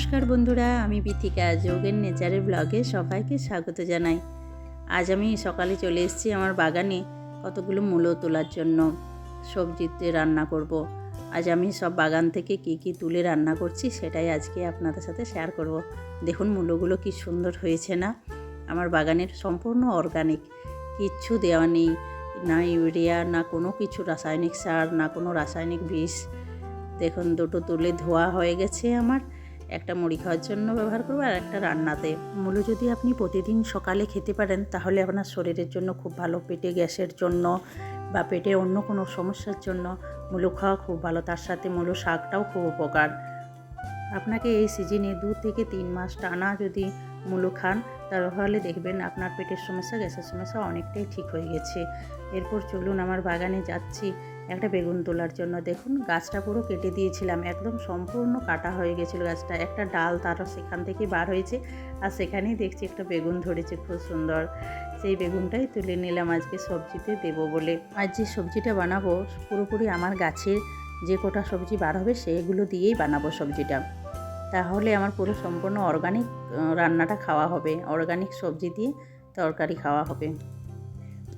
নমস্কার বন্ধুরা, আমি বিথিকা যোগের নেচারের ব্লগে সবাইকে স্বাগত জানাই আজ আমি সকালে চলে এসেছি আমার বাগানে কতগুলো মূলো তোলার জন্য সবজিতে রান্না করব। আজ আমি সব বাগান থেকে কি কি তুলে রান্না করছি সেটাই আজকে আপনাদের সাথে শেয়ার করব। দেখুন মূলোগুলো কি সুন্দর হয়েছে না আমার বাগানের সম্পূর্ণ অর্গানিক কিচ্ছু দেওয়া নেই, না ইউরিয়া, না কোনো কিছু রাসায়নিক সার, না কোনো রাসায়নিক বিষ দেখুন দুটো তুলে ধোয়া হয়ে গেছে আমার একটা মুড়ি খাওয়ার জন্য ব্যবহার করব আর একটা রান্নাতে। মূলো যদি আপনি প্রতিদিন সকালে খেতে পারেন, তাহলে আপনার শরীরের জন্য খুব ভালো, পেটে গ্যাসের জন্য বা পেটে অন্য কোনো সমস্যার জন্য মূলো খাওয়া খুব ভালো। তার সাথে মূলো শাকটাও খুব উপকার। আপনাকে এই সিজনে দু থেকে তিন মাস টানা যদি মূলো খান, তাহলে দেখবেন আপনার পেটের সমস্যা, গ্যাসের সমস্যা অনেকটাই ঠিক হয়ে গেছে। এরপর চলুন, আমার বাগানে যাচ্ছি। একটা বেগুন তোলার জন্য। দেখুন, গাছটা পুরো কেটে দিয়েছিলাম, একদম সম্পূর্ণ কাটা হয়ে গেছিল গাছটা। একটা ডাল তারও সেখান থেকে বার হয়েছে, আর সেখানেই দেখছি একটা বেগুন ধরেছে, খুব সুন্দর। সেই বেগুনটাই তুলে নিলাম, আজকে সবজিতে দেব বলে। আজ যে সবজিটা বানাবো, পুরোপুরি আমার গাছের যে কটা সবজি বার হবে, সেগুলো দিয়েই বানাবো সবজিটা। তাহলে আমার পুরো সম্পূর্ণ অর্গানিক রান্নাটা খাওয়া হবে। অর্গানিক সবজি দিয়ে তরকারি খাওয়া হবে।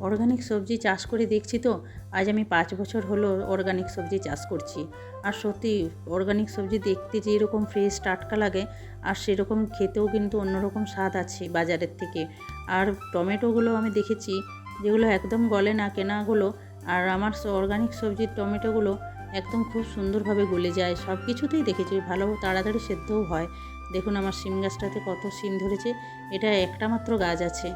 অর্গানিক সবজি চাষ করে দেখছি তো, আজ আমি পাঁচ বছর হলো অর্গানিক সবজি চাষ করছি। আর সত্যি অর্গানিক সবজি দেখতে যেরকম ফ্রেশ টাটকা লাগে, আর সেরকম খেতেও কিন্তু অন্যরকম স্বাদ আছে বাজারের থেকে। আর টমেটোগুলো আমি দেখেছি, যেগুলো একদম গলে না কেনাগুলো, আর আমার অর্গানিক সবজির টমেটোগুলো একদম খুব সুন্দরভাবে গলে যায়। সব কিছুতেই দেখেছি, ভালো তাড়াতাড়ি সেদ্ধও হয়। দেখুন আমার শিম গাছটাতে কত শিম ধরেছে, এটা একটা মাত্র গাছ আছে।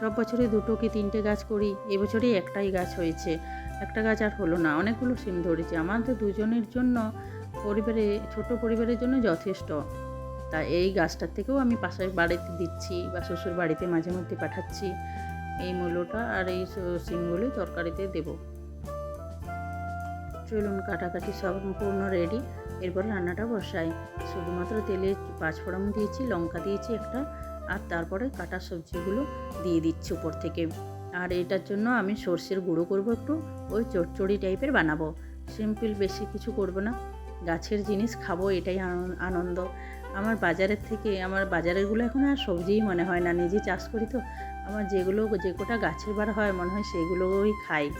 সব বছরে দুটো কি তিনটে গাছ করি? এবছরেই একটাই গাছ হয়েছে। একটা গাছ আর হলো না। অনেকগুলো সিম ধরেছে। আমাদের দুজনের জন্য পরিবারে, ছোট পরিবারের জন্য যথেষ্ট। তা এই গাছটার থেকেও আমি পাশের বাড়িতে দিচ্ছি বা শ্বশুর বাড়িতে মাঝে মধ্যে পাঠাচ্ছি। এই মূল্যটা আর এই সিমগুলোই তরকারিতে দেব। চলুন কাটাকাটি সম্পূর্ণ রেডি। এরপর রান্নাটা বসাই। শুধুমাত্র তেলে পাঁচফোড়ন দিয়েছি, লঙ্কা দিয়েছি একটা। আর তারপরে কাটা সবজিগুলো দিয়ে দিচ্ছি উপর থেকে। আর এটার জন্য আমি সর্ষের গুঁড়ো করব একটু, ওই চচ্চড়ি টাইপের বানাবো। সিম্পল বেশি কিছু করব না। গাছের জিনিস খাব, এটাই আনন্দ। আমার বাজারের থেকে, আমার বাজারেরগুলো এখন আর সবজিই মনে হয় না, নিজে চাষ করি তো। আমার যেগুলো, যে কোটা গাছের বার হয়, মনে হয় সেগুলোই খাই।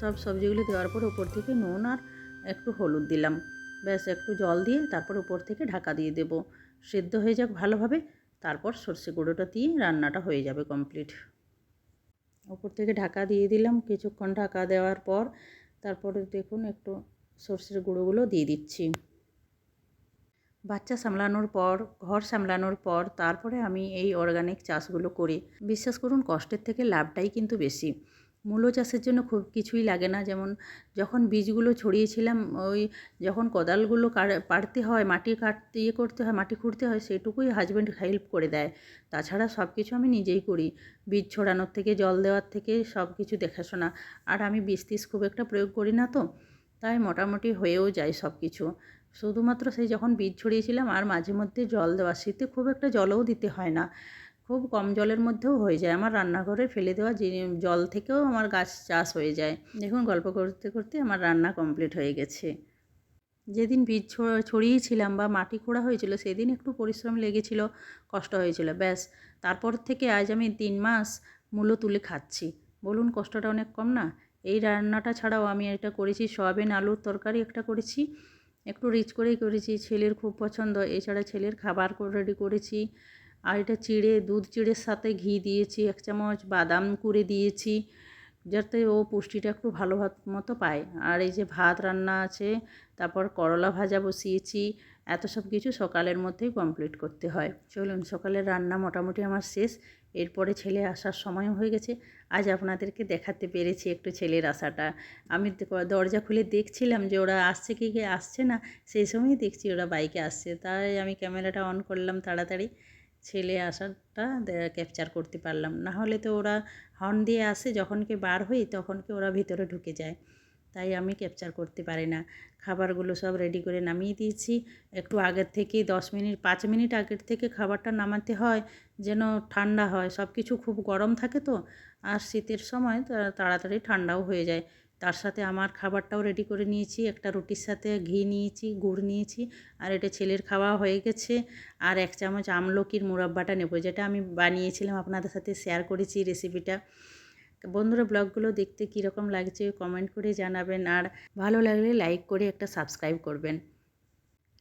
সব সবজিগুলো দেওয়ার পর উপর থেকে নুন আর একটু হলুদ দিলাম। ব্যাস, একটু জল দিয়ে তারপর উপর থেকে ঢাকা দিয়ে দেব। সেদ্ধ হয়ে যাক ভালোভাবে। তারপর সর্ষে গুঁড়োটা দিয়ে রান্নাটা হয়ে যাবে কমপ্লিট ওপর থেকে ঢাকা দিয়ে দিলাম, কিছুক্ষণ ঢাকা দেওয়ার পর তারপরে দেখুন একটু সর্ষের গুঁড়োগুলো দিয়ে দিচ্ছি। বাচ্চা সামলানোর পর, ঘর সামলানোর পর তারপরে আমি এই অর্গানিক চাষগুলো করি। বিশ্বাস করুন, কষ্টের থেকে লাভটাই কিন্তু বেশি। মূলো চাষের জন্য খুব কিছুই লাগে না। যেমন যখন বীজগুলো ছড়িয়েছিলাম, ওই যখন কোদালগুলো পাড়তে হয়, মাটি কাটতে ইয়ে করতে হয়, মাটি খুঁড়তে হয়, সেটুকুই হাজব্যান্ড হেল্প করে দেয়। তাছাড়া সব কিছু আমি নিজেই করি। বীজ ছড়ানোর থেকে, জল দেওয়ার থেকে সব কিছু দেখাশোনা। আর আমি বীজ টিজ খুব একটা প্রয়োগ করি না তো, তাই মোটামুটি হয়েও যায় সব কিছু শুধুমাত্র সেই যখন বীজ ছড়িয়েছিলাম, আর মাঝে মধ্যে জল দেওয়া শীতে খুব একটা জলও দিতে হয় না। খুব কম জলের মধ্যেও হয়ে যায়। আমার রান্নাঘরে ফেলে দেওয়া জল থেকেও আমার গাছ চাষ হয়ে যায়। দেখুন, গল্প করতে করতে আমার রান্না কমপ্লিট হয়ে গেছে। যেদিন বীজ ছড়িয়েছিলাম বা মাটি খোঁড়া হয়েছিল, সেদিন একটু পরিশ্রম লেগেছিল, কষ্ট হয়েছিল, ব্যাস। তারপর থেকে আজ আমি তিন মাস মূলো তুলে খাচ্ছি। বলুন, কষ্টটা অনেক কম না? এই রান্নাটা ছাড়াও আমি এটা করেছি, সয়াবিন, আলুর তরকারি একটা করেছি, একটু রিচ করেই করেছি, ছেলের খুব পছন্দ, এছাড়া ছেলের খাবার রেডি করেছি। আর এটা চিড়ে, দুধ চিড়ের সাথে ঘি দিয়েছি, এক চামচ বাদাম করে দিয়েছি, যাতে ও পুষ্টিটা একটু ভালো মতো পায়। আর এই যে ভাত রান্না আছে, তারপর করলা ভাজা বসিয়েছি, এত সব কিছু সকালের মধ্যেই কমপ্লিট করতে হয়। চলুন, সকালের রান্না মোটামুটি আমার শেষ। এরপরে ছেলে আসার সময়ও হয়ে গেছে। আজ আপনাদেরকে দেখাতে পেরেছি একটু ছেলের আসাটা। আমি দরজা খুলে দেখছিলাম যে ওরা আসছে কি আসছে না, সেই সময়ই দেখছি ওরা বাইকে আসছে। তাই আমি ক্যামেরাটা অন করলাম তাড়াতাড়ি। ছেলে আসাটা ক্যাপচার করতে পারলাম। না হলে তো ওরা হর্ন দিয়ে আসে, যখন যখনকে বার হই তখন তখনকে ওরা ভিতরে ঢুকে যায়। তাই আমি ক্যাপচার করতে পারি না। খাবারগুলো সব রেডি করে নামিয়ে দিয়েছি। একটু আগের থেকে দশ মিনিট, পাঁচ মিনিট আগের থেকে খাবারটা নামাতে হয়, যেন ঠান্ডা হয়। সব কিছু খুব গরম থাকে তো, আর শীতের সময় তাড়াতাড়ি ঠান্ডাও হয়ে যায়। তার সাথে আমার খাবারটাও রেডি করে নিয়েছি। একটা রুটির সাথে ঘি নিয়েছি, গুড় নিয়েছি, আর এটা ছেলের খাওয়া হয়ে গেছে। আর এক চামচ আমলকির মুরাব্বাটা নেব, যেটা আমি বানিয়েছিলাম, আপনাদের সাথে শেয়ার করেছি রেসিপিটা বন্ধুরা, ব্লগগুলো দেখতে কীরকম লাগছে কমেন্ট করে জানাবেন, আর ভালো লাগলে লাইক করে একটা সাবস্ক্রাইব করবেন।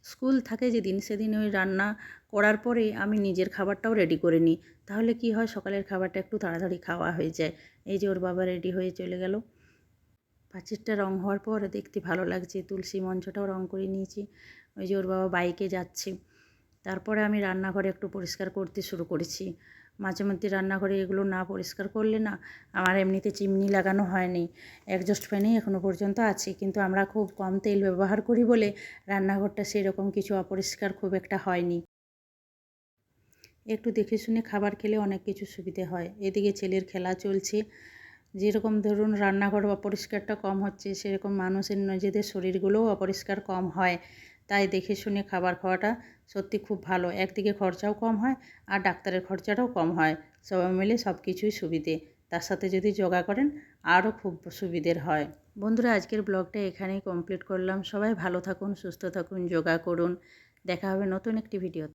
স্কুল থাকে যেদিন সেদিন ওই রান্না করার পরে আমি নিজের খাবারটাও রেডি করে নিই। তাহলে কি হয়, সকালের খাবারটা একটু তাড়াতাড়ি খাওয়া হয়ে যায়। এই যে ওর বাবা রেডি হয়ে চলে গেল। পাঁচিরটা রং হওয়ার পর দেখতে ভালো লাগছে। তুলসী মঞ্চটাও রং করে নিয়েছি। ওই যে ওর বাবা বাইকে যাচ্ছে। তারপরে আমি রান্নাঘরে একটু পরিষ্কার করতে শুরু করেছি। মাঝে মধ্যে রান্নাঘরে এগুলো না পরিষ্কার করলে না আমার এমনিতে চিমনি লাগানো হয়নি অ্যাডজাস্ট ফ্যানেই এখনও পর্যন্ত আছে। কিন্তু আমরা খুব কম তেল ব্যবহার করি বলে রান্নাঘরটা সেরকম কিছু অপরিষ্কার খুব একটা হয়নি। একটু দেখে শুনে খাবার খেলে অনেক কিছু সুবিধে হয়। এদিকে ছেলের খেলা চলছে। যেরকম ধরুন রান্নাঘর অপরিষ্কারটা কম হচ্ছে, সেরকম মানুষের নিজেদের শরীরগুলোও অপরিষ্কার কম হয়। তাই দেখে শুনে খাবার খাওয়াটা সত্যি খুব ভালো। একদিকে খরচাও কম হয় আর ডাক্তারের খরচাটাও কম হয়। সবাই মিলে সব কিছুই সুবিধে। তার সাথে যদি যোগা করেন, আরও খুব সুবিধের হয়। বন্ধুরা, আজকের ব্লগটা এখানেই কমপ্লিট করলাম। সবাই ভালো থাকুন, সুস্থ থাকুন, যোগা করুন। দেখা হবে নতুন একটি ভিডিও